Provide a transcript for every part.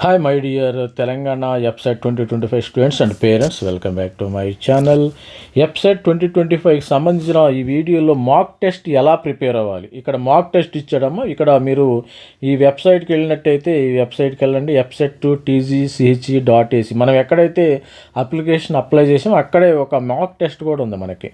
Hi my dear Telangana EAPCET twenty twenty five students and parents welcome back to my channel EAPCET twenty twenty ఫైవ్కి సంబంధించిన ఈ వీడియోలో mock test ఎలా prepare అవ్వాలి? ఇక్కడ mock test ఇచ్చాడమ్మా. ఇక్కడ మీరు ఈ వెబ్సైట్కి వెళ్ళినట్టయితే ఈ వెబ్సైట్కి వెళ్ళండి. EAPCET to TGCHE dot AC మనం ఎక్కడైతే అప్లికేషన్ అప్లై చేసామో అక్కడే ఒక మాక్ టెస్ట్ కూడా ఉంది మనకి.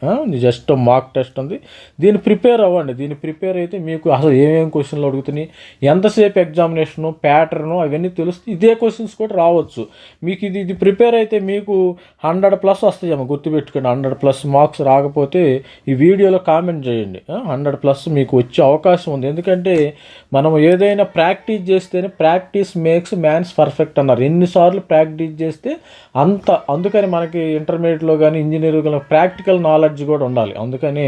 జస్ట్ మాక్ టెస్ట్ ఉంది. దీన్ని ప్రిపేర్ అవ్వండి. దీన్ని ప్రిపేర్ అయితే మీకు అసలు ఏమేమి క్వశ్చన్లు అడుగుతున్నాయి? ఎంతసేపు ఎగ్జామినేషను ప్యాటర్ను అవన్నీ తెలుస్తాయి ఇదే క్వశ్చన్స్ కూడా రావచ్చు. మీకు ఇది ఇది ప్రిపేర్ అయితే మీకు హండ్రెడ్ ప్లస్ వస్తాయేమో గుర్తుపెట్టుకోండి. హండ్రెడ్ ప్లస్ మార్క్స్ రాకపోతే ఈ వీడియోలో కామెంట్ చేయండి. హండ్రెడ్ ప్లస్ మీకు వచ్చే అవకాశం ఉంది. ఎందుకంటే మనం ఏదైనా ప్రాక్టీస్ చేస్తేనే ప్రాక్టీస్ మేక్స్ మ్యాన్స్ పర్ఫెక్ట్ అన్నారు. ఎన్నిసార్లు ప్రాక్టీస్ చేస్తే అంత అందుకని మనకి ఇంటర్మీడియట్లో కానీ ఇంజనీరింగ్ కానీ ప్రాక్టికల్ నాలెడ్జ్ కూడా ఉండాలి. అందుకని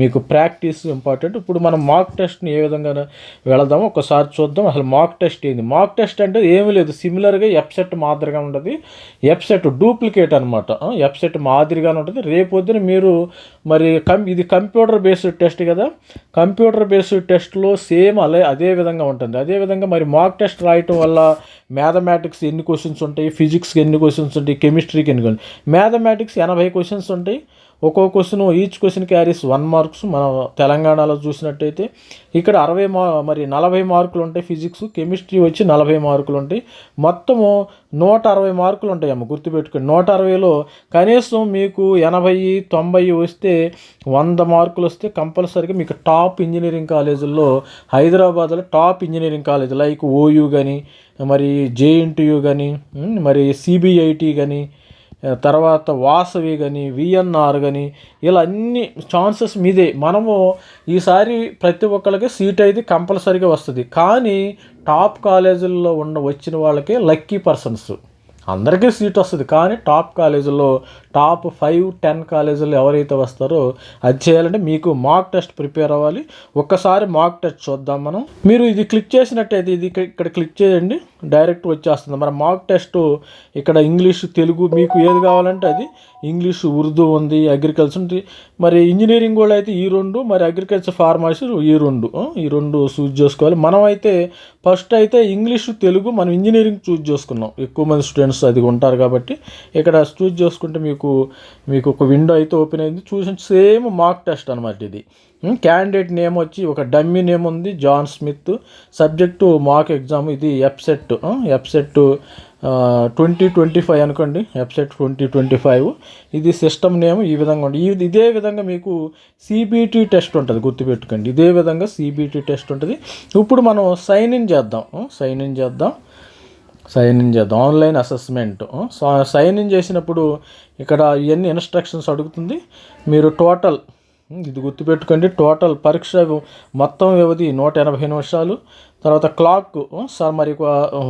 మీకు ప్రాక్టీస్ ఇంపార్టెంట్ ఇప్పుడు మనం మాక్ టెస్ట్ని ఏ విధంగా వెళదాము. ఒకసారి చూద్దాం. అసలు మాక్ టెస్ట్ ఏంది? మాక్ టెస్ట్ అంటే ఏమి లేదు. సిమిలర్గా ఎప్సెట్ మాదిరిగా ఉంటుంది. ఎప్సెట్ డూప్లికేట్ అనమాట ఎప్సెట్ మాదిరిగానే ఉంటుంది. రేపొద్దున మీరు మరి కం ఇది కంప్యూటర్ బేస్డ్ టెస్ట్ కదా. కంప్యూటర్ బేస్డ్ టెస్ట్లో సేమ్ అలా అదే విధంగా ఉంటుంది. అదే విధంగా మరి మాక్ టెస్ట్ రాయటం వల్ల మ్యాథమెటిక్స్ ఎన్ని క్వశ్చన్స్ ఉంటాయి? ఫిజిక్స్కి ఎన్ని క్వశ్చన్స్ ఉంటాయి? కెమిస్ట్రీకి ఎన్ని క్వశ్చన్స్ మ్యాథమెటిక్స్ ఎనభై క్వశ్చన్స్ ఉంటాయి. ఒక్కో question each question carries one marks. మనం తెలంగాణలో చూసినట్టయితే ఇక్కడ అరవై మా మరి నలభై మార్కులు ఉంటాయి ఫిజిక్స్ కెమిస్ట్రీ వచ్చి నలభై మార్కులు ఉంటాయి. మొత్తము నూట అరవై మార్కులు ఉంటాయి అమ్మ గుర్తుపెట్టుకోండి. నూట అరవైలో కనీసం మీకు ఎనభై తొంభై వస్తే వంద మార్కులు వస్తే కంపల్సరీగా మీకు టాప్ ఇంజనీరింగ్ కాలేజీల్లో హైదరాబాద్లో top engineering college like OU కానీ మరి జేఎన్టీయూ కానీ మరి సిబిఐటి కానీ తర్వాత వాసవి కానీ విఎన్ఆర్ కానీ ఇలా అన్ని ఛాన్సెస్ మీదే. మనము ఈసారి ప్రతి ఒక్కరికి సీట్ అయితే కంపల్సరీగా వస్తుంది. కానీ టాప్ కాలేజీల్లో ఉన్న వచ్చిన వాళ్ళకే లక్కీ పర్సన్స్. అందరికీ సీట్ వస్తుంది. కానీ టాప్ కాలేజీల్లో టాప్ ఫైవ్ టెన్ కాలేజీల్లో ఎవరైతే వస్తారో అది చేయాలంటే మీకు మాక్ టెస్ట్ ప్రిపేర్ అవ్వాలి. ఒక్కసారి మాక్ టెస్ట్ చూద్దాం మనం. మీరు ఇది క్లిక్ చేసినట్టయితే ఇది ఇక్కడ క్లిక్ చేయండి. డైరెక్ట్ వచ్చేస్తుంది. మరి మాక్ టెస్ట్ ఇక్కడ ఇంగ్లీష్ తెలుగు మీకు ఏది కావాలంటే అది ఇంగ్లీష్ ఉర్దూ ఉంది అగ్రికల్చర్ ఉంది. మరి ఇంజనీరింగ్ కూడా అయితే ఈ రెండు మరి అగ్రికల్చర్ ఫార్మసీ ఈ రెండు. ఈ రెండు చూజ్ చేసుకోవాలి. మనం అయితే ఫస్ట్ అయితే ఇంగ్లీష్ తెలుగు మనం ఇంజనీరింగ్ చూజ్ చేసుకున్నాం. ఎక్కువ మంది స్టూడెంట్స్ అది ఉంటారు కాబట్టి ఇక్కడ చూజ్ చేసుకుంటే మీకు మీకు ఒక విండో అయితే ఓపెన్ అయింది. చూసిన సేమ్ మాక్ టెస్ట్ అనమాట ఇది. క్యాండిడేట్ నేమ్ వచ్చి ఒక డమ్మీ నేమ్ ఉంది John Smith subject mock exam ఇది EAPCET EAPCET twenty twenty five అనుకోండి. వెబ్సైట్ ట్వంటీ ట్వంటీ ఫైవ్ ఇది సిస్టమ్ నేమ్ ఈ విధంగా ఉంది ఇది ఇదే విధంగా మీకు సిబిటి టెస్ట్ ఉంటుంది గుర్తుపెట్టుకోండి. ఇదే విధంగా సిబిటి టెస్ట్ ఉంటుంది. ఇప్పుడు మనం సైన్ ఇన్ చేద్దాం సైన్ ఇన్ చేద్దాం. సైన్ ఇన్ చేద్దాం ఆన్లైన్ అసెస్మెంట్ సైన్ ఇన్ చేసినప్పుడు ఇక్కడ ఇవన్నీ ఇన్స్ట్రక్షన్స్ అడుగుతుంది. మీరు టోటల్ ఇది గుర్తుపెట్టుకోండి టోటల్ పరీక్ష మొత్తం వ్యవధి నూట ఎనభై నిమిషాలు. తర్వాత క్లాక్ సార్ మరి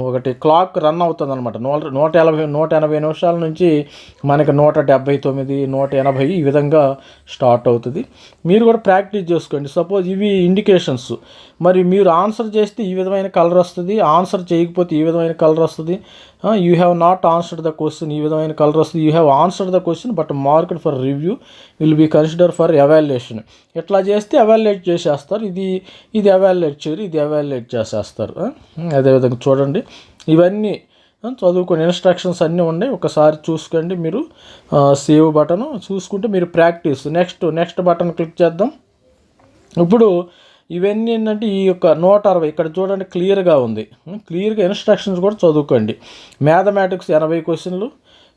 ఒకటి క్లాక్ రన్ అవుతుంది అనమాట నూట నూట ఎనభై నూట ఎనభై నిమిషాల నుంచి మనకి నూట డెబ్బై తొమ్మిది నూట ఎనభై ఈ విధంగా స్టార్ట్ అవుతుంది. మీరు కూడా ప్రాక్టీస్ చేసుకోండి. సపోజ్ ఇవి ఇండికేషన్స్. మరి మీరు ఆన్సర్ చేస్తే ఈ విధమైన కలర్ వస్తుంది. ఆన్సర్ చేయకపోతే ఈ విధమైన కలర్ వస్తుంది. You have not answered the question ఈ విధమైన కలర్ వస్తుంది. You have answered the question but marked for review will be consider for evaluation ఇట్లా చేస్తే ఎవాల్యుయేట్ చేసేస్తారు? ఇది ఇది ఎవాల్యుయేట్ చేయరు ఇది ఎవాల్యుయేట్ చేసేస్తారు. అదేవిధంగా చూడండి. ఇవన్నీ చదువుకునే ఇన్స్ట్రక్షన్స్ అన్నీ ఉన్నాయి. ఒకసారి చూసుకోండి మీరు. సేవ్ బటన్ చూసుకుంటే మీరు practice next next button click చేద్దాం. ఇప్పుడు ఇవన్నీ ఏంటంటే ఈ యొక్క నూట అరవై ఇక్కడ చూడండి క్లియర్గా ఉంది. క్లియర్గా ఇన్స్ట్రక్షన్స్ కూడా చదువుకోండి. మ్యాథమెటిక్స్ ఎనభై క్వశ్చన్లు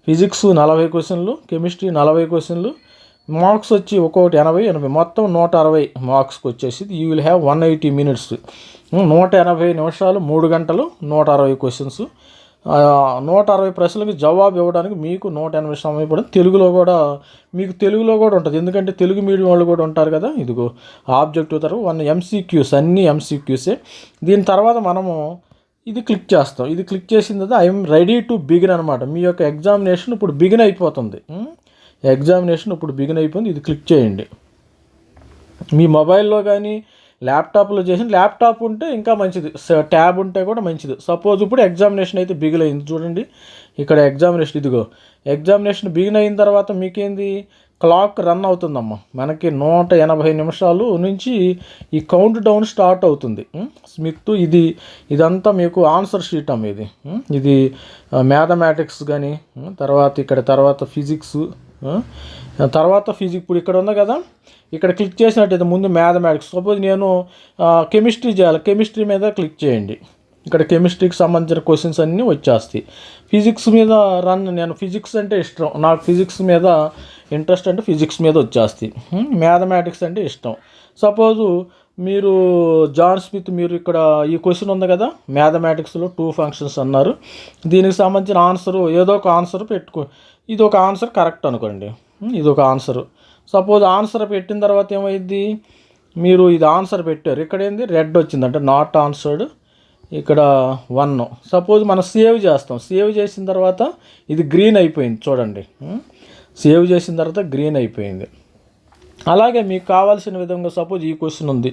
ఫిజిక్స్ నలభై క్వశ్చన్లు కెమిస్ట్రీ నలభై క్వశ్చన్లు మార్క్స్ వచ్చి ఒక్కొక్కటి ఎనభై ఎనభై. మొత్తం నూట అరవై మార్క్స్కి వచ్చేసి you will have one eighty minutes నూట ఎనభై నిమిషాలు మూడు గంటలు నూట అరవై క్వశ్చన్స్ నూట అరవై ప్రశ్నలకు జవాబు ఇవ్వడానికి మీకు నూట ఎనభై సమయం పడుతుంది. తెలుగులో కూడా మీకు తెలుగులో కూడా ఉంటుంది. ఎందుకంటే తెలుగు మీడియం వాళ్ళు కూడా ఉంటారు కదా. ఇదిగో ఆబ్జెక్టివ్ తర్వాత వన్ ఎంసీక్యూస్ అన్నీ ఎంసీక్యూసే దీని తర్వాత మనము ఇది క్లిక్ చేస్తాం. ఇది క్లిక్ చేసిన తర్వాత ఐఎమ్ రెడీ టు బిగిన్ అనమాట మీ యొక్క ఎగ్జామినేషన్ ఇప్పుడు బిగిన్ అయిపోతుంది. ఎగ్జామినేషన్ ఇప్పుడు బిగిన్ అయిపోయింది. ఇది క్లిక్ చేయండి. మీ మొబైల్లో కానీ ల్యాప్టాప్లో చేసిన ల్యాప్టాప్ ఉంటే ఇంకా మంచిది. ట్యాబ్ ఉంటే కూడా మంచిది. సపోజ్ ఇప్పుడు ఎగ్జామినేషన్ అయితే బిగిల్ అయింది. చూడండి. ఇక్కడ ఎగ్జామినేషన్ ఇదిగో. ఎగ్జామినేషన్ బిగిన్ అయిన తర్వాత మీకేంది? క్లాక్ రన్ అవుతుందమ్మా. మనకి నూట ఎనభై నిమిషాలు నుంచి ఈ కౌంట్ డౌన్ స్టార్ట్ అవుతుంది స్మిత్ ఇది ఇదంతా మీకు ఆన్సర్ షీట్ అమ్మ ఇది. ఇది మ్యాథమెటిక్స్ కానీ తర్వాత ఇక్కడ తర్వాత ఫిజిక్స్ తర్వాత ఫిజిక్స్ ఇప్పుడు ఇక్కడ ఉంది కదా. ఇక్కడ క్లిక్ చేసినట్టయితే ముందు మ్యాథమెటిక్స్ సపోజ్ నేను కెమిస్ట్రీ చేయాలి. కెమిస్ట్రీ మీద క్లిక్ చేయండి. ఇక్కడ కెమిస్ట్రీకి సంబంధించిన క్వశ్చన్స్ అన్నీ వచ్చేస్తాయి. ఫిజిక్స్ మీద రన్ నేను ఫిజిక్స్ అంటే ఇష్టం. నాకు ఫిజిక్స్ మీద ఇంట్రెస్ట్ అంటే ఫిజిక్స్ మీద వచ్చేస్తాయి. మ్యాథమెటిక్స్ అంటే ఇష్టం. సపోజు మీరు జాన్ స్మిత్ మీరు ఇక్కడ ఈ క్వశ్చన్ ఉంది కదా మ్యాథమెటిక్స్లో టూ ఫంక్షన్స్ అన్నారు. దీనికి సంబంధించిన ఆన్సర్ ఏదో ఒక ఆన్సర్ పెట్టుకో ఇది ఒక ఆన్సర్ కరెక్ట్ అనుకోండి. ఇది ఒక ఆన్సర్ సపోజ్ ఆన్సర్ పెట్టిన తర్వాత ఏమైంది మీరు ఇది ఆన్సర్ పెట్టారు. ఇక్కడ ఏంది? రెడ్ వచ్చింది అంటే నాట్ ఆన్సర్డ్ ఇక్కడ వన్ సపోజ్ మనం సేవ్ చేస్తాం. సేవ్ చేసిన తర్వాత ఇది గ్రీన్ అయిపోయింది చూడండి. సేవ్ చేసిన తర్వాత గ్రీన్ అయిపోయింది. అలాగే మీకు కావాల్సిన విధంగా సపోజ్ ఈ క్వశ్చన్ ఉంది.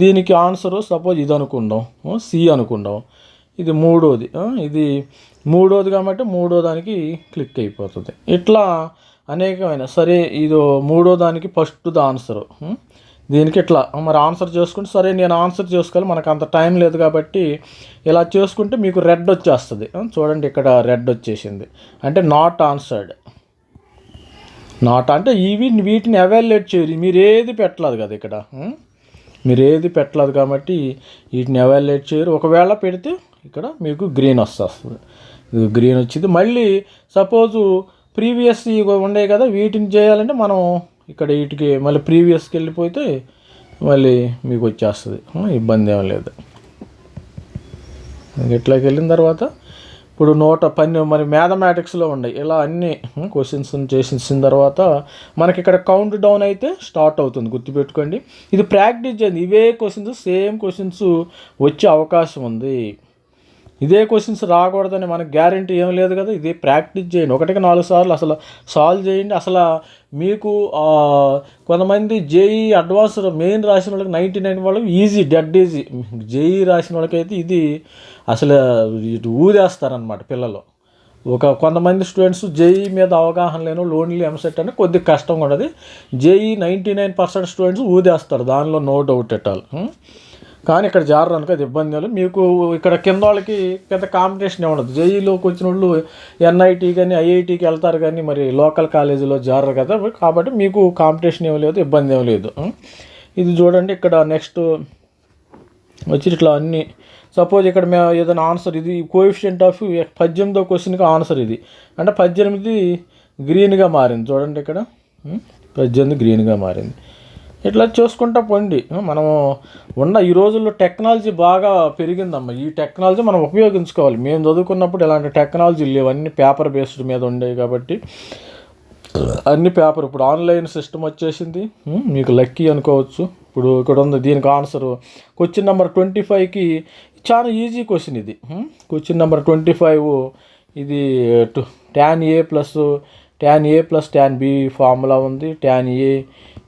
దీనికి ఆన్సరు సపోజ్ ఇది అనుకుందాం. సి అనుకుందాం. ఇది మూడోది. ఇది మూడోది కాబట్టి మూడో దానికి క్లిక్ అయిపోతుంది. ఇట్లా అనేకమైన. సరే ఇది మూడో దానికి ఫస్ట్ ద ఆన్సర్ దీనికి ఇట్లా మరి ఆన్సర్ చేసుకుంటే సరే నేను ఆన్సర్ చేసుకోవాలి. మనకు అంత టైం లేదు కాబట్టి ఇలా చేసుకుంటే మీకు రెడ్ వచ్చేస్తుంది. చూడండి ఇక్కడ రెడ్ వచ్చేసింది. అంటే నాట్ ఆన్సర్డ్ నాట్ అంటే ఇవి వీటిని అవాల్యుయేట్ చేయరు. మీరు ఏది పెట్టలేదు కదా ఇక్కడ. మీరు ఏది పెట్టలేదు కాబట్టి వీటిని అవాల్యుయేట్ చేయరు. ఒకవేళ పెడితే ఇక్కడ మీకు గ్రీన్ వస్తుంది. గ్రీన్ వచ్చింది. మళ్ళీ సపోజు ప్రీవియస్ ఉండే కదా వీటిని చేయాలంటే మనం ఇక్కడ వీటికి మళ్ళీ ప్రీవియస్కి వెళ్ళిపోతే మళ్ళీ మీకు వచ్చేస్తుంది. ఇబ్బంది ఏం లేదు. ఇట్లాకి వెళ్ళిన తర్వాత ఇప్పుడు నూట పన్నె మరి మ్యాథమెటిక్స్లో ఉన్నాయి. ఇలా అన్ని క్వశ్చన్స్ చేసిన తర్వాత మనకి ఇక్కడ కౌంట్ డౌన్ అయితే స్టార్ట్ అవుతుంది. గుర్తుపెట్టుకోండి. ఇది ప్రాక్టీస్ చేయండి. ఇవే క్వశ్చన్స్ సేమ్ క్వశ్చన్స్ వచ్చే అవకాశం ఉంది. ఇదే క్వశ్చన్స్ రాకూడదని మనకు గ్యారంటీ ఏం లేదు కదా ఇది ప్రాక్టీస్ చేయండి. ఒకటికి నాలుగు సార్లు అసలు సాల్వ్ చేయండి. అసలు మీకు కొంతమంది జేఈ అడ్వాన్స్ మెయిన్ రాసిన వాళ్ళకి నైంటీ నైన్ వాళ్ళకి ఈజీ డెడ్ ఈజీ జేఈ రాసిన వాళ్ళకైతే ఇది అసలు ఇటు ఊదేస్తారనమాట పిల్లలు. ఒక కొంతమంది స్టూడెంట్స్ జేఈ మీద అవగాహన లేను లోన్లీ ఎంసెట్ అని కొద్దిగా కష్టంగా ఉండదు JEE ninety nine percent students ఊదేస్తారు. దానిలో నో డౌట్ ఎట్ ఆల్ కానీ ఇక్కడ జారరు అనుకో అది ఇబ్బంది లేదు. మీకు ఇక్కడ కింద వాళ్ళకి పెద్ద కాంపిటీషన్ ఉండదు. జేఈలోకి వచ్చిన వాళ్ళు ఎన్ఐటి కానీ ఐఐటికి వెళ్తారు కానీ మరి లోకల్ కాలేజీలో జారరు కదా. కాబట్టి మీకు కాంపిటీషన్ ఏం లేదు ఇబ్బంది ఏం లేదు. ఇది చూడండి ఇక్కడ నెక్స్ట్ వచ్చి ఇట్లా అన్నీ. సపోజ్ ఇక్కడ మేము ఏదైనా ఆన్సర్ ఇది కోఎఫిషియంట్ ఆఫ్ పద్దెనిమిదో క్వశ్చన్కి ఆన్సర్ ఇది. అంటే పద్దెనిమిది గ్రీన్గా మారింది. చూడండి ఇక్కడ. పద్దెనిమిది గ్రీన్గా మారింది. ఇట్లా చూసుకుంటా పోండి. మనము ఉన్న ఈ రోజుల్లో టెక్నాలజీ బాగా పెరిగిందమ్మా. ఈ టెక్నాలజీ మనం ఉపయోగించుకోవాలి. మేము చదువుకున్నప్పుడు ఇలాంటి టెక్నాలజీ లేవు. అన్ని పేపర్ బేస్డ్ మీద ఉండేవి కాబట్టి. అన్ని పేపర్ ఇప్పుడు ఆన్లైన్ సిస్టమ్ వచ్చేసింది. మీకు లక్కీ అనుకోవచ్చు. ఇప్పుడు ఇక్కడ ఉంది దీనికి ఆన్సర్. క్వశ్చన్ నెంబర్ ట్వంటీ ఫైవ్కి చాలా ఈజీ క్వశ్చన్ ఇది. క్వశ్చన్ నెంబర్ ట్వంటీ ఫైవ్ ఇది tan A plus tan A plus tan B formula ఉంది. Tan A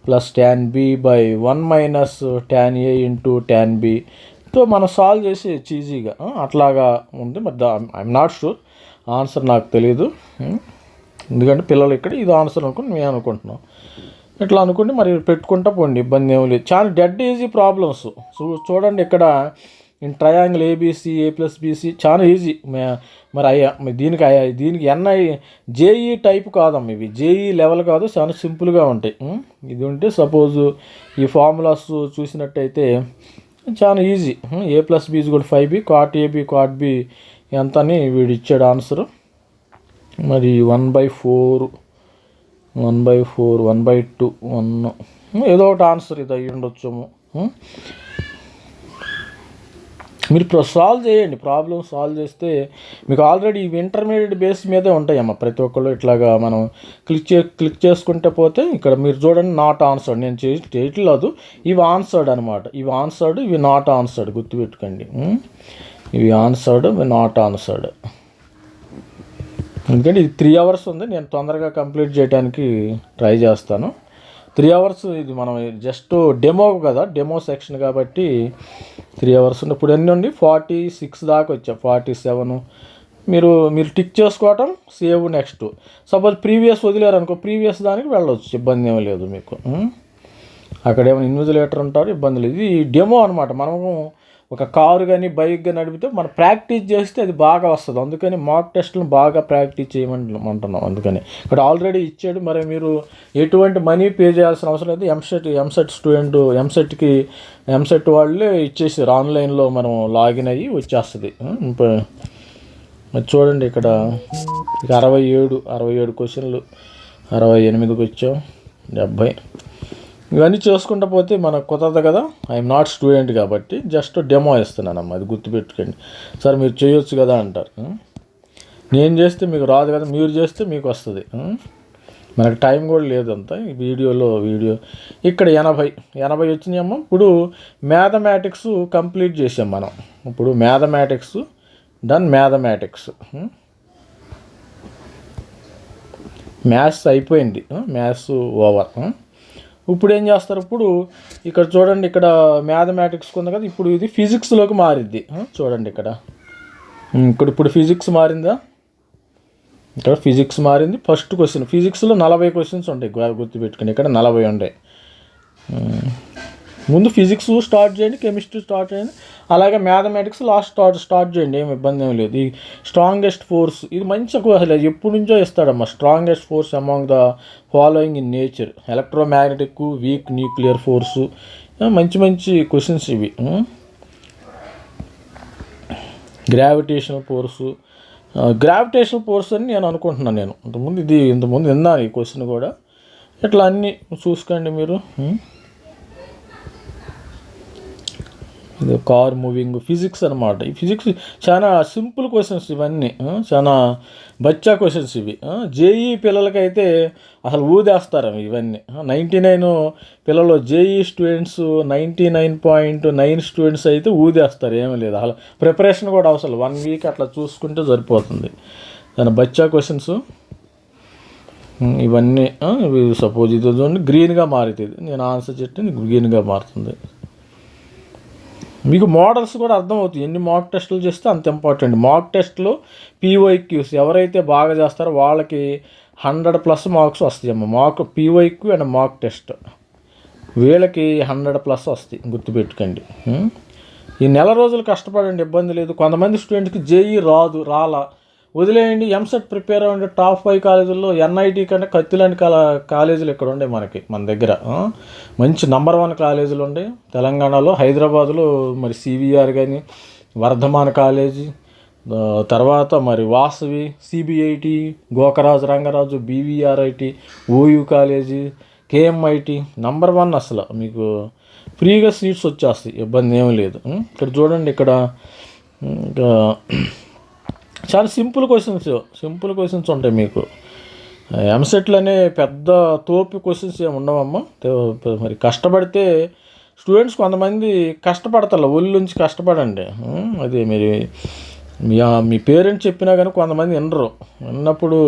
plus tan B by one minus tan A into tan B తో మనం solve చేసి ఈజీగా అట్లాగా ఉంది. మరి ఐఎమ్ నాట్ షూర్ ఆన్సర్ నాకు తెలియదు hmm. ఎందుకంటే పిల్లలు ఇక్కడ ఇది ఆన్సర్ అనుకుని మేము అనుకుంటున్నాం. ఇట్లా అనుకుంటే మరి పెట్టుకుంటా పోండి ఇబ్బంది ఏమి లేదు. చాలా డెడ్ ఈజీ ప్రాబ్లమ్స్ చూ చూడండి ఇక్కడ in triangle ABC A plus BC చాలా ఈజీ మరి అయ్యా దీనికి అయ్యా దీనికి ఎన్ఐ జేఈ టైప్ కాదమ్మ ఇవి. జేఈ లెవెల్ కాదు చాలా సింపుల్గా ఉంటాయి. ఇది ఉంటే సపోజ్ ఈ ఫార్ములాస్ చూసినట్టయితే చాలా ఈజీ. ఏ ప్లస్ బీజ్ కూడా five B cot AB cot B ఎంత అని వీడు ఇచ్చాడు ఆన్సర్ మరి one by four one by four one by two one ఏదో ఒకటి ఆన్సర్ ఇది అయ్యి ఉండొచ్చేమో మీరు ఇప్పుడు సాల్వ్ చేయండి. ప్రాబ్లమ్ సాల్వ్ చేస్తే మీకు ఆల్రెడీ ఇవి ఇంటర్మీడియట్ బేస్ మీదే ఉంటాయమ్మా. ప్రతి ఒక్కళ్ళు ఇట్లాగా మనం క్లిక్ చే క్లిక్ చేసుకుంటే పోతే ఇక్కడ మీరు చూడండి నాట్ ఆన్సర్డ్ నేను చే చేయట్లేదు ఇవి ఆన్సర్డ్ అనమాట ఇవి ఆన్సర్డ్ ఇవి నాట్ ఆన్సర్డ్ గుర్తుపెట్టుకోండి. ఇవి ఆన్సర్డ్ ఇవి నాట్ ఆన్సర్డ్ ఎందుకంటే ఇది త్రీ అవర్స్ ఉంది. నేను తొందరగా కంప్లీట్ చేయడానికి ట్రై చేస్తాను. త్రీ అవర్స్ ఇది మనం జస్ట్ డెమో కదా డెమో సెక్షన్ కాబట్టి త్రీ అవర్స్ ఉన్న ఇప్పుడు ఎన్ని ఉండి? ఫార్టీ సిక్స్ దాకా వచ్చా. Forty seven. మీరు మీరు టిక్ చేసుకోవటం సేవ్ నెక్స్ట్. సపోజ్ ప్రీవియస్ వదిలేరు అనుకో ప్రీవియస్ దానికి వెళ్ళవచ్చు ఇబ్బంది ఏమీ లేదు మీకు. అక్కడ ఏమైనా ఇన్విజిలేటర్ ఉంటారు ఇబ్బంది లేదు. ఇది డెమో అనమాట మనము ఒక కారు కానీ బైక్ కానీ నడిపితే మనం ప్రాక్టీస్ చేస్తే అది బాగా వస్తుంది. అందుకని మాక్ టెస్ట్లను బాగా ప్రాక్టీస్ చేయమంటున్నాం అందుకని. ఇక్కడ ఆల్రెడీ ఇచ్చాడు. మరి మీరు ఎటువంటి మనీ పే చేయాల్సిన అవసరం లేదు. ఎంసెట్ ఎంసెట్ స్టూడెంట్ ఎంసెట్కి ఎంసెట్ వాళ్ళే ఇచ్చేసారు. ఆన్లైన్లో మనం లాగిన్ అయ్యి వచ్చేస్తుంది. మరి చూడండి ఇక్కడ. ఇక అరవై ఏడు అరవై ఏడు క్వశ్చన్లు అరవై ఎనిమిదికి వచ్చాం. డెబ్భై. ఇవన్నీ చేసుకుంటా పోతే మనకు కుదరదు కదా. ఐఎమ్ నాట్ స్టూడెంట్ కాబట్టి జస్ట్ డెమో ఇస్తున్నానమ్మా అది గుర్తుపెట్టుకోండి. సార్ మీరు చేయొచ్చు కదా అంటారు. నేను చేస్తే మీకు రాదు కదా మీరు చేస్తే మీకు వస్తుంది. మనకు టైం కూడా లేదంతా ఈ వీడియోలో వీడియో. ఇక్కడ ఎనభై ఎనభై వచ్చినాయమ్మా. ఇప్పుడు మ్యాథమెటిక్స్ కంప్లీట్ చేసాం మనం. ఇప్పుడు మ్యాథమెటిక్స్ డన్ మ్యాథమెటిక్స్. మ్యాథ్స్ అయిపోయింది. Maths over. ఇప్పుడు ఏం చేస్తారు? ఇప్పుడు ఇక్కడ చూడండి ఇక్కడ మ్యాథమెటిక్స్ ఉంది కదా ఇప్పుడు ఇది ఫిజిక్స్లోకి మారిద్ది. చూడండి ఇక్కడ. ఇక్కడ ఇప్పుడు ఫిజిక్స్ మారిందా? ఇక్కడ ఫిజిక్స్ మారింది. ఫస్ట్ క్వశ్చన్ ఫిజిక్స్లో నలభై క్వశ్చన్స్ ఉంటాయి గుర్తుపెట్టుకుని ఇక్కడ నలభై ఉంటాయి ముందు ఫిజిక్స్ స్టార్ట్ చేయండి కెమిస్ట్రీ స్టార్ట్ చేయండి. అలాగే మ్యాథమెటిక్స్ లాస్ట్ స్టార్ట్ స్టార్ట్ చేయండి ఏం ఇబ్బంది ఏం లేదు. ఈ స్ట్రాంగెస్ట్ ఫోర్స్ ఇది మంచి అసలు ఎప్పటి నుంచో ఇస్తాడమ్మా. Strongest force among the following in nature electromagnetic weak nuclear force మంచి మంచి క్వశ్చన్స్ ఇవి. గ్రావిటేషనల్ ఫోర్సు గ్రావిటేషనల్ ఫోర్స్ అని నేను అనుకుంటున్నాను నేను. ఇంతకుముందు ఇది ఇంతకుముందు విన్నాను ఈ క్వశ్చన్ కూడా. ఇట్లా అన్నీ చూసుకోండి మీరు. ఇది కార్ మూవింగ్ ఫిజిక్స్ అనమాట ఈ ఫిజిక్స్ చాలా సింపుల్ క్వశ్చన్స్ ఇవన్నీ చాలా బచ్చా క్వశ్చన్స్ ఇవి. జేఈ పిల్లలకైతే అసలు ఊదేస్తారు అవి ఇవన్నీ నైంటీ నైన్ పిల్లలు JEE students ninety nine point nine students అయితే ఊదేస్తారు ఏమీ లేదు. అసలు ప్రిపరేషన్ కూడా అవసరం వన్ వీక్ అట్లా చూసుకుంటే సరిపోతుంది. దాని బచ్చా క్వశ్చన్స్. ఇవన్నీ ఇవి సపోజ్ ఇది చూడండి గ్రీన్గా మారుతుంది. నేను ఆన్సర్ చెప్తే గ్రీన్గా మారుతుంది. మీకు మోడల్స్ కూడా అర్థమవుతాయి. ఎన్ని మాక్ టెస్టులు చేస్తే అంత ఇంపార్టెంట్ మాక్ టెస్ట్లు పీవైక్యూస్ ఎవరైతే బాగా చేస్తారో వాళ్ళకి హండ్రెడ్ ప్లస్ మార్క్స్ వస్తాయి అమ్మ. Mock PYQ and mock test వీళ్ళకి హండ్రెడ్ ప్లస్ వస్తాయి. గుర్తుపెట్టుకోండి. ఈ నెల రోజులు కష్టపడండి ఇబ్బంది లేదు. కొంతమంది స్టూడెంట్కి జేఈ రాదు రాలా. వదిలేయండి. ఎంసెట్ ప్రిపేర్ అవ్వండి. టాప్ ఫైవ్ కాలేజీల్లో ఎన్ఐటి కంటే కత్తి లాంటి కాలేజీలు ఇక్కడ ఉండే మనకి మన దగ్గర. మంచి నంబర్ వన్ కాలేజీలు ఉండే. తెలంగాణలో హైదరాబాద్లో మరి సివిఆర్ కానీ వర్ధమాన్ కాలేజీ తర్వాత మరి Vasavi CBIT Gokaraju Rangaraju BVRIT OU college KMIT number one అసలు. మీకు ఫ్రీగా సీట్స్ వచ్చేస్తాయి. ఇబ్బంది ఏం లేదు. ఇక్కడ చూడండి ఇక్కడ ఇంకా చాలా సింపుల్ క్వశ్చన్స్ సింపుల్ క్వశ్చన్స్ ఉంటాయి మీకు. ఎంసెట్లనే పెద్ద తోపి క్వశ్చన్స్ ఏమి ఉండవమ్మా. మరి కష్టపడితే స్టూడెంట్స్ కొంతమంది కష్టపడతారు ఒళ్ళు నుంచి కష్టపడండి. అది మీరు మీ పేరెంట్స్ చెప్పినా కానీ కొంతమంది వినరు. విన్నప్పుడు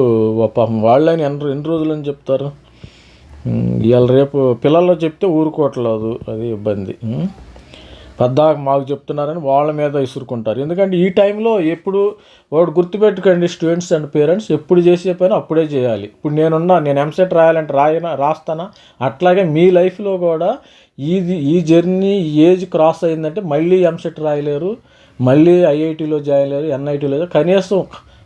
పాపం వాళ్ళని వినరు. ఎన్ని రోజులు అని చెప్తారు ఇవాళ రేపు పిల్లల్లో చెప్తే ఊరుకోవట్లేదు. అది ఇబ్బంది. పెద్దగా మాకు చెప్తున్నారని వాళ్ళ మీద ఇసురుకుంటారు. ఎందుకంటే ఈ టైంలో ఎప్పుడు వాడు గుర్తుపెట్టుకోండి స్టూడెంట్స్ అండ్ పేరెంట్స్ ఎప్పుడు చేసే పని అప్పుడే చేయాలి. ఇప్పుడు నేనున్నా నేను ఎంసెట్ రాయాలంటే రాయనా రాస్తానా? అట్లాగే మీ లైఫ్లో కూడా ఇది ఈ జర్నీ ఈ ఏజ్ క్రాస్ అయిందంటే మళ్ళీ ఎంసెట్ రాయలేరు మళ్ళీ ఐఐటీలో జాయిన్ అయ్యారు ఎన్ఐటీలో కనీసం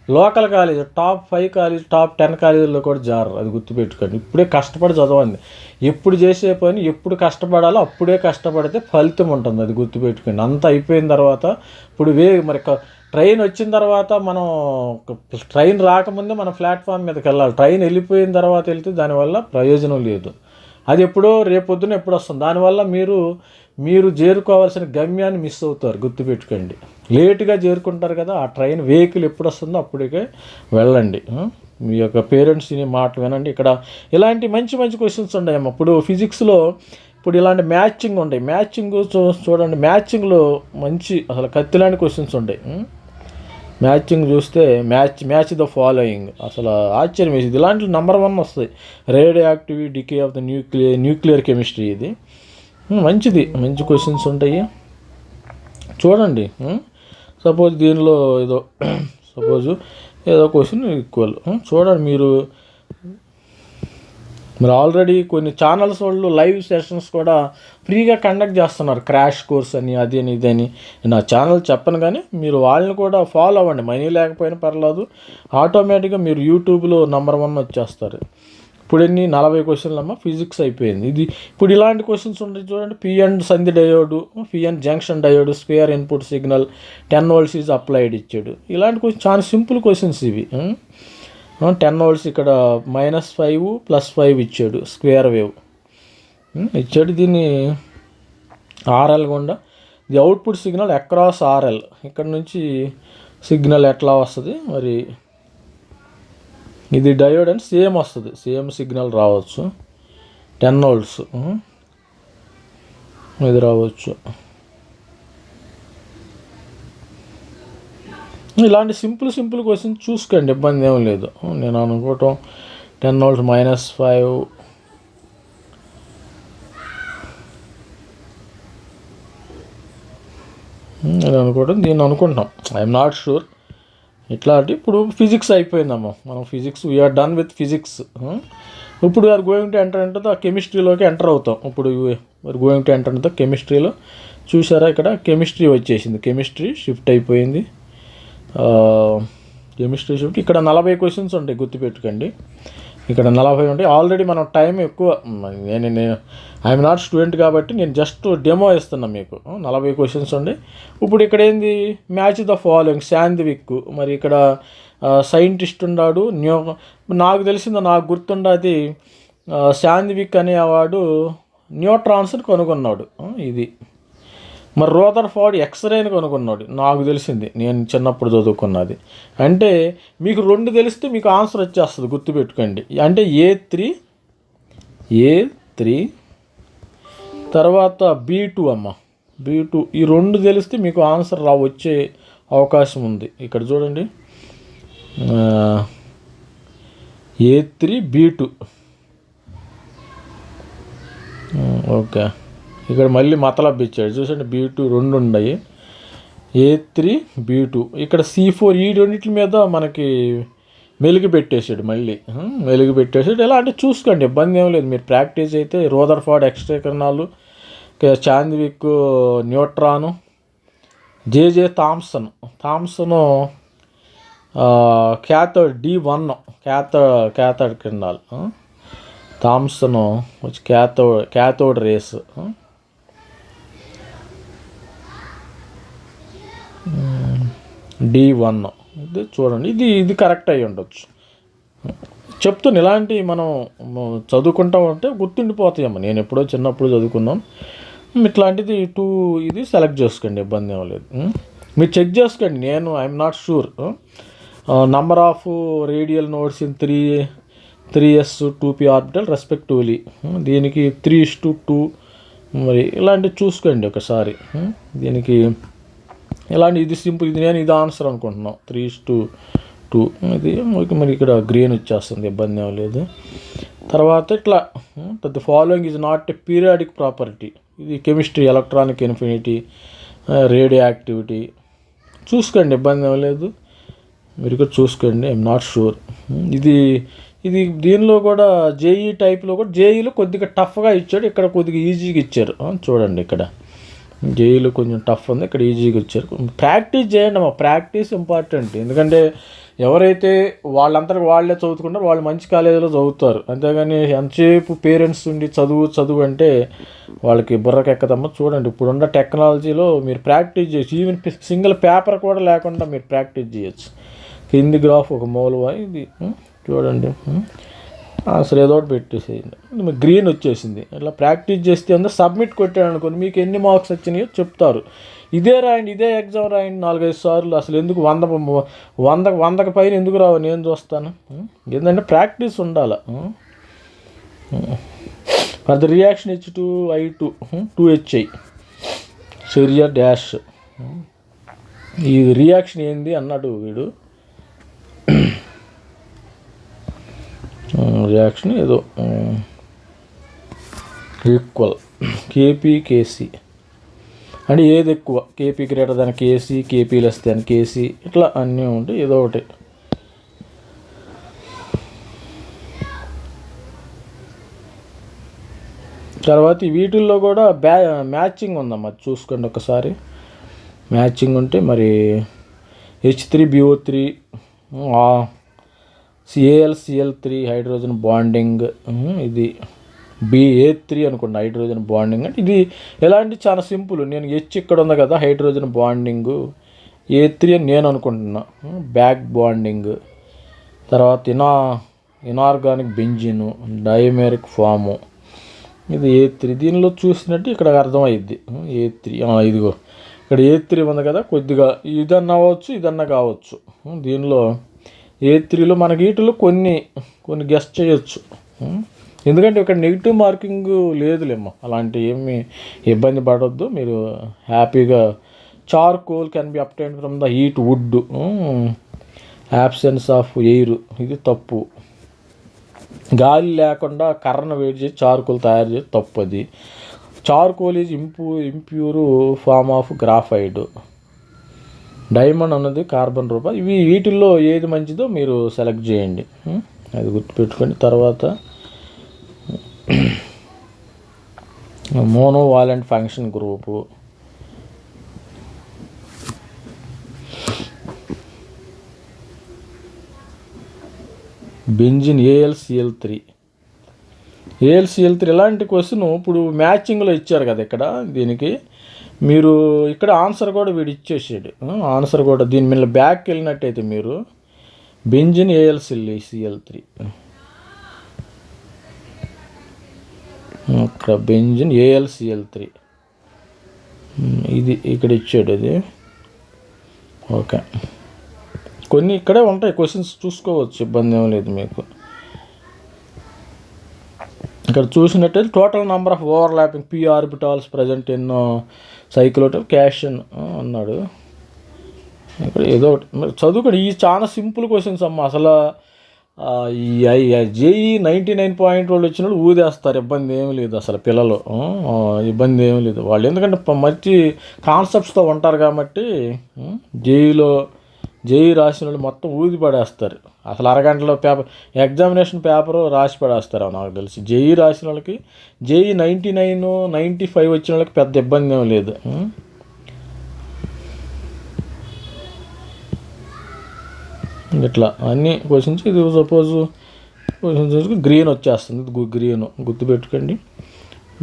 local college top five college top ten కాలేజీల్లో కూడా జారు అది గుర్తుపెట్టుకోండి. ఇప్పుడే కష్టపడి చదవండి. ఎప్పుడు చేసే పని ఎప్పుడు కష్టపడాలో అప్పుడే కష్టపడితే ఫలితం ఉంటుంది అది గుర్తుపెట్టుకోండి. అంత అయిపోయిన తర్వాత ఇప్పుడు వే మరి క- ట్రైన్ వచ్చిన తర్వాత మనం ట్రైన్ రాకముందే మనం ప్లాట్ఫామ్ మీదకి వెళ్ళాలి. ట్రైన్ వెళ్ళిపోయిన తర్వాత వెళ్తే దానివల్ల ప్రయోజనం లేదు. అది ఎప్పుడో రేపొద్దున ఎప్పుడు వస్తుంది? దానివల్ల మీరు మీరు చేరుకోవాల్సిన గమ్యాన్ని మిస్ అవుతారు గుర్తుపెట్టుకోండి. లేటుగా చేరుకుంటారు కదా ఆ ట్రైన్ వెహికల్ ఎప్పుడు వస్తుందో అప్పటికే వెళ్ళండి. మీ యొక్క పేరెంట్స్ని మాటలు వినండి. ఇక్కడ ఇలాంటి మంచి మంచి క్వశ్చన్స్ ఉన్నాయమ్మా ఇప్పుడు ఫిజిక్స్లో ఇప్పుడు ఇలాంటి మ్యాచింగ్ ఉంటాయి. మ్యాచింగ్ చూ చూడండి మ్యాచింగ్లో మంచి అసలు కత్తిలాంటి క్వశ్చన్స్ ఉంటాయి. మ్యాచింగ్ చూస్తే మ్యాచ్ మ్యాచ్ ద ఫాలోయింగ్ అసలు ఆశ్చర్యం వేసింది. ఇలాంటి నెంబర్ వన్ వస్తాయి. Radio active decay of the nuclear nuclear chemistry ఇది మంచిది. మంచి క్వశ్చన్స్ ఉంటాయి. చూడండి. సపోజ్ దీనిలో ఏదో సపోజు ఏదో క్వశ్చన్ ఈక్వల్ చూడండి మీరు. మీరు ఆల్రెడీ కొన్ని ఛానల్స్ వాళ్ళు లైవ్ సెషన్స్ కూడా ఫ్రీగా కండక్ట్ చేస్తున్నారు. క్రాష్ కోర్స్ అని అది అని ఇది అని. నా ఛానల్ చెప్పను కానీ మీరు వాళ్ళని కూడా ఫాలో అవ్వండి. మనీ లేకపోయినా పర్లేదు. ఆటోమేటిక్గా మీరు యూట్యూబ్లో నెంబర్ వన్ వచ్చేస్తారు. ఇప్పుడు ఎన్ని నలభై క్వశ్చన్లు అమ్మ ఫిజిక్స్ అయిపోయింది. ఇది ఇప్పుడు ఇలాంటి క్వశ్చన్స్ ఉంటాయి చూడండి. పిఎన్ సంధి diode PN junction diode square input signal ten volts is applied ఇచ్చాడు. ఇలాంటి క్వశ్చన్ చాలా సింపుల్ క్వశ్చన్స్ ఇవి. టెన్ వోల్ట్స్ ఇక్కడ మైనస్ ఫైవ్ ప్లస్ ఫైవ్ ఇచ్చాడు స్క్వేర్ వేవ్. ఇచ్చాడు దీన్ని ఆర్ఎల్ గుండా. The output signal across RL. ఇక్కడ నుంచి సిగ్నల్ ఎట్లా వస్తుంది? మరి ఇది డయోడ్ అని సేమ్ వస్తుంది. సేమ్ సిగ్నల్ రావచ్చు. టెన్ వోల్ట్స్ ఇది రావచ్చు. ఇలాంటి సింపుల్ సింపుల్ క్వశ్చన్ చూసుకోండి. ఇబ్బంది ఏం లేదు. నేను అనుకోవటం టెన్ వోల్ట్స్ మైనస్ ఫైవ్ నేను అనుకోవటం దీన్ని అనుకుంటున్నాం. ఐఎమ్ నాట్ షూర్ ఇట్లాంటి ఇప్పుడు ఫిజిక్స్ అయిపోయిందమ్మా. మనం physics we're done with physics ఇప్పుడు ఆర్ గోయింగ్ టు ఎంటర్ అంటే కెమిస్ట్రీలోకి ఎంటర్ అవుతాం. ఇప్పుడు మరి గోయింగ్ టు ఎంటర్ అంటే కెమిస్ట్రీలో చూసారా ఇక్కడ? కెమిస్ట్రీ వచ్చేసింది. కెమిస్ట్రీ షిఫ్ట్ అయిపోయింది. కెమిస్ట్రీ షిఫ్ట్ ఇక్కడ నలభై క్వశ్చన్స్ ఉంటాయి గుర్తుపెట్టుకోండి. ఇక్కడ నలభై ఉంటాయి ఆల్రెడీ మనం టైం ఎక్కువ నేను నేను ఐఎమ్ నాట్ స్టూడెంట్ కాబట్టి నేను జస్ట్ డెమో ఇస్తున్నా మీకు. నలభై క్వశ్చన్స్ ఉండి. ఇప్పుడు ఇక్కడ ఏంది? మ్యాచ్ ద ఫాలోయింగ్ శాంతివిక్ మరి ఇక్కడ సైంటిస్ట్ ఉన్నాడు న్యూ నాకు తెలిసిందో నాకు గుర్తుండది శాంతివిక్ అనేవాడు న్యూట్రాన్స్ని కనుగొన్నాడు. ఇది. మరి రోదర్ ఫార్డ్ ఎక్స్రేని కనుక్కున్నాడు. నాకు తెలిసింది. నేను చిన్నప్పుడు చదువుకున్నది. అంటే మీకు రెండు తెలిస్తే మీకు ఆన్సర్ వచ్చేస్తుంది. గుర్తుపెట్టుకోండి. అంటే ఏ త్రీ? A three? తర్వాత బీ టూ అమ్మ. B two. ఈ రెండు తెలిస్తే మీకు ఆన్సర్ రా వచ్చే అవకాశం ఉంది. ఇక్కడ చూడండి. A three? B two. Okay. ఇక్కడ మళ్ళీ మతలబ్ ఇచ్చాడు. చూసండి బీ టూ రెండు ఉన్నాయి ఏ త్రీ బీ టూ. ఇక్కడ సి ఫోర్ ఈ రెండింటి మీద మనకి మెలుగు పెట్టేశాడు మళ్ళీ. మెలుగు పెట్టేశాడు. ఎలా అంటే చూసుకోండి ఇబ్బంది ఏం లేదు. మీరు ప్రాక్టీస్ అయితే రోదర్ ఫాడ్ ఎక్స్ట్రా కిరణాలు Chadwick neutron JJ Thomson. Thomson cathode D one క్యాథ క్యాథర్డ్ కిరణాలు థామ్సన్ వచ్చి cathode cathode rays. D one. ఇది చూడండి ఇది ఇది కరెక్ట్ అయ్యి ఉండొచ్చు. చెప్తున్నా ఇలాంటి మనం చదువుకుంటాం అంటే గుర్తుండిపోతాయమ్మ. నేను ఎప్పుడో చిన్నప్పుడు చదువుకున్నాం. ఇట్లాంటిది టూ ఇది సెలెక్ట్ చేసుకోండి ఇబ్బంది ఏం లేదు. మీరు చెక్ చేసుకోండి నేను I'm not sure. Number of radial nodes in three three S two P orbital respectively. దీనికి త్రీ ఇస్ టు టూ మరి ఇలాంటివి చూసుకోండి ఒకసారి. దీనికి ఇలాంటి ఇది సింపుల్ ఇది నేను ఇది ఆన్సర్ అనుకుంటున్నాం త్రీ ఇస్ టూ టూ ఇది మరి ఇక్కడ గ్రీన్ వచ్చేస్తుంది ఇబ్బంది ఏం లేదు. తర్వాత ఇట్లా the following is not a periodic property ఇది chemistry electronic infinity radio activity చూసుకోండి ఇబ్బంది ఏం లేదు. మీరు కూడా చూసుకోండి ఐఎమ్ నాట్ షూర్ ఇది ఇది దీనిలో కూడా జేఈ టైప్లో కూడా జేఈలో కొద్దిగా టఫ్గా ఇచ్చాడు ఇక్కడ కొద్దిగా ఈజీగా ఇచ్చారు. చూడండి ఇక్కడ. జేఈలో కొంచెం టఫ్ ఉంది ఇక్కడ ఈజీగా వచ్చారు. ప్రాక్టీస్ చేయండి మా ప్రాక్టీస్ ఇంపార్టెంట్ ఎందుకంటే ఎవరైతే వాళ్ళంతటి వాళ్ళే చదువుకుంటారో వాళ్ళు మంచి కాలేజీలో చదువుతారు. అంతేగాని ఎంతసేపు పేరెంట్స్ ఉండి చదువు చదువు అంటే వాళ్ళకి బుర్రకెక్కదమ్మా చూడండి ఇప్పుడున్న టెక్నాలజీలో మీరు ప్రాక్టీస్ చేయొచ్చు. ఈవెన్ సింగిల్ పేపర్ కూడా లేకుండా మీరు ప్రాక్టీస్ చేయొచ్చు. కింది గ్రాఫ్ ఒక మూలవా ఇది? చూడండి అసలు ఏదో ఒకటి పెట్టేసేయండి గ్రీన్ వచ్చేసింది. ఇట్లా ప్రాక్టీస్ చేస్తే అందరూ సబ్మిట్ కొట్టాడు అనుకోండి మీకు ఎన్ని మార్క్స్ వచ్చినాయో చెప్తారు. ఇదే రాయండి ఇదే ఎగ్జామ్ రాయండి నాలుగైదు సార్లు అసలు ఎందుకు వంద వంద వందకి పైన ఎందుకు రావు నేను చూస్తాను. ఏంటంటే ప్రాక్టీస్ ఉండాలి. For the reaction H two I two two HI Syria dash ఈ రియాక్షన్ ఏంది అన్నాడు వీడు. రియాక్షన్ ఏదో ఈక్వల్ కేపీకేసి అంటే ఏది ఎక్కువ? కేపీ గ్రేటర్ దాని కేసీ కేపీ లెస్ దాని కేసీ ఇట్లా అన్నీ ఉంటాయి ఏదో ఒకటి. తర్వాత వీటిల్లో కూడా బ్యా మ్యాచింగ్ ఉందమ్మా చూసుకోండి ఒకసారి. మ్యాచింగ్ ఉంటే మరి H three BO three CAL CL three hydrogen bonding ఇది బిఏ త్రీ అనుకోండి హైడ్రోజన్ బాండింగ్ అంటే ఇది ఎలాంటి చాలా సింపుల్. నేను హెచ్ ఇక్కడ ఉంది కదా హైడ్రోజన్ బాండింగ్ ఏ త్రీ అని నేను అనుకుంటున్నా. బ్యాక్ బాండింగ్ తర్వాత ఇనా ఇనార్గానిక్ బెంజిను డైమెరిక్ ఫాము ఇది ఏ త్రీ దీనిలో చూసినట్టు ఇక్కడ అర్థమైద్ది. ఏ త్రీ ఇదిగో. ఇక్కడ ఏ త్రీ ఉంది కదా కొద్దిగా ఇదన్నా అవ్వచ్చు ఇదన్నా కావచ్చు. దీనిలో ఏ త్రీలో మనకి వీటిలో కొన్ని కొన్ని గెస్ట్ చేయొచ్చు. Hmm? ఎందుకంటే ఇక్కడ నెగిటివ్ మార్కింగ్ లేదులేమ్మా. అలాంటి ఏమి ఇబ్బంది పడవద్దు మీరు హ్యాపీగా charcoal can be obtained from the heat wood absence of air ఇది తప్పు. గాలి లేకుండా కర్రను వేడి చేసి చార్కోల్ తయారు చేసి తప్పు అది. Charcoal is ఇంపూ impure form of graphite diamond అన్నది కార్బన్ రూప. ఇవి వీటిల్లో ఏది మంచిదో మీరు సెలెక్ట్ చేయండి. అది గుర్తుపెట్టుకోండి. తర్వాత monovalent function group. Benzene AlCl three AlCl three ఇలాంటి క్వశ్చన్ ఇప్పుడు మ్యాచింగ్లో ఇచ్చారు కదా ఇక్కడ దీనికి. మీరు ఇక్కడ ఆన్సర్ కూడా వీడు ఇచ్చేసాడు. ఆన్సర్ కూడా దీని మీద బ్యాక్ వెళ్ళినట్టయితే మీరు బెంజిన్ ఏఎల్సిల్ సిఎల్ త్రీ ఇక్కడ బెంజిన్ ఏఎల్సిఎల్ త్రీ ఇది ఇక్కడ ఇచ్చాడు అది. ఓకే. కొన్ని ఇక్కడే ఉంటాయి క్వశ్చన్స్ చూసుకోవచ్చు ఇబ్బంది ఏం లేదు మీకు. ఇక్కడ చూసినట్టయితే total number of overlapping P orbitals present cycle ఒకటి క్యాషన్ అన్నాడు. ఇక్కడ ఏదో ఒకటి చదువుకోండి. ఈ చాలా సింపుల్ క్వశ్చన్స్ అమ్మ. అసలు ఈ జేఈ నైంటీ నైన్ పాయింట్ వాళ్ళు వచ్చిన వాళ్ళు ఊదేస్తారు. ఇబ్బంది ఏమి లేదు అసలు పిల్లలు. ఇబ్బంది ఏమి లేదు. వాళ్ళు ఎందుకంటే మంచి కాన్సెప్ట్స్తో ఉంటారు కాబట్టి జేఈలో జేఈ రాసిన వాళ్ళు మొత్తం ఊది పడేస్తారు. అసలు అరగంటలో పేపర్ ఎగ్జామినేషన్ పేపర్ రాసి పడేస్తారు నాకు తెలిసి. జేఈ రాసిన వాళ్ళకి JEE ninety nine ninety five వచ్చిన వాళ్ళకి పెద్ద ఇబ్బంది ఏం లేదు. ఇట్లా అన్ని క్వశ్చన్స్ ఇది సపోజ్ క్వశ్చన్స్ గ్రీన్ వచ్చేస్తుంది. గ్రీన్ గుర్తుపెట్టుకోండి.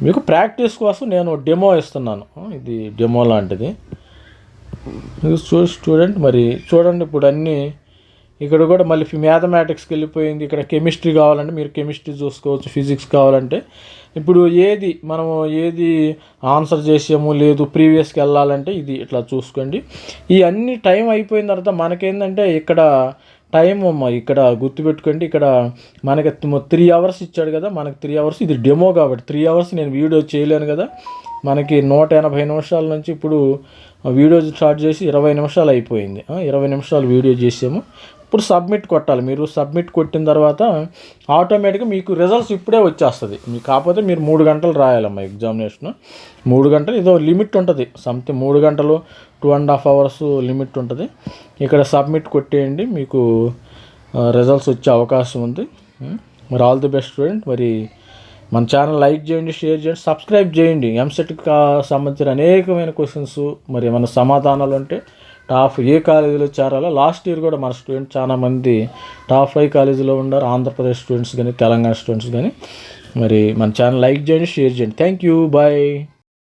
మీకు ప్రాక్టీస్ కోసం నేను డెమో ఇస్తున్నాను. ఇది డెమో లాంటిది. స్టూడెంట్ మరి చూడండి ఇప్పుడు అన్నీ ఇక్కడ కూడా మళ్ళీ మ్యాథమెటిక్స్కి వెళ్ళిపోయింది. ఇక్కడ కెమిస్ట్రీ కావాలంటే మీరు కెమిస్ట్రీ చూసుకోవచ్చు ఫిజిక్స్ కావాలంటే. ఇప్పుడు ఏది మనము ఏది ఆన్సర్ చేసాము లేదు ప్రీవియస్కి వెళ్ళాలంటే ఇది ఇట్లా చూసుకోండి. ఈ అన్ని టైం అయిపోయిన తర్వాత మనకేంటంటే ఇక్కడ టైం ఇక్కడ గుర్తుపెట్టుకోండి. ఇక్కడ మనకి త్రీ అవర్స్ ఇచ్చాడు కదా మనకి త్రీ అవర్స్ ఇది డెమో కాబట్టి త్రీ అవర్స్ నేను వీడియో చేయలేను కదా. మనకి నూట ఎనభై నిమిషాల నుంచి ఇప్పుడు వీడియో స్టార్ట్ చేసి ఇరవై నిమిషాలు అయిపోయింది. ఇరవై నిమిషాలు వీడియో చేసాము. ఇప్పుడు సబ్మిట్ కొట్టాలి. మీరు సబ్మిట్ కొట్టిన తర్వాత ఆటోమేటిక్గా మీకు రిజల్ట్స్ ఇప్పుడే వచ్చేస్తుంది. మీకు కాకపోతే మీరు మూడు గంటలు రాయాలమ్మా ఎగ్జామినేషన్. మూడు గంటలు ఏదో లిమిట్ ఉంటుంది. సంథింగ్ మూడు గంటలు two and half hours limit ఉంటుంది. ఇక్కడ సబ్మిట్ కొట్టేయండి. మీకు రిజల్ట్స్ వచ్చే అవకాశం ఉంది. మరి ఆల్ ది బెస్ట్ స్టూడెంట్. మరి మన ఛానల్ లైక్ చేయండి షేర్ చేయండి సబ్స్క్రైబ్ చేయండి. ఎంసెట్కి సంబంధించిన అనేకమైన క్వశ్చన్స్. మరి ఏమైనా సమాధానాలు ఉంటే టాప్ ఏ కాలేజీలో చేరాలో లాస్ట్ ఇయర్ కూడా మన స్టూడెంట్ చాలామంది టాప్ ఫైవ్ కాలేజీలో ఉన్నారు. ఆంధ్రప్రదేశ్ స్టూడెంట్స్ కానీ తెలంగాణ స్టూడెంట్స్ కానీ మరి మన ఛానల్ లైక్ చేయండి షేర్ చేయండి. Thank you bye.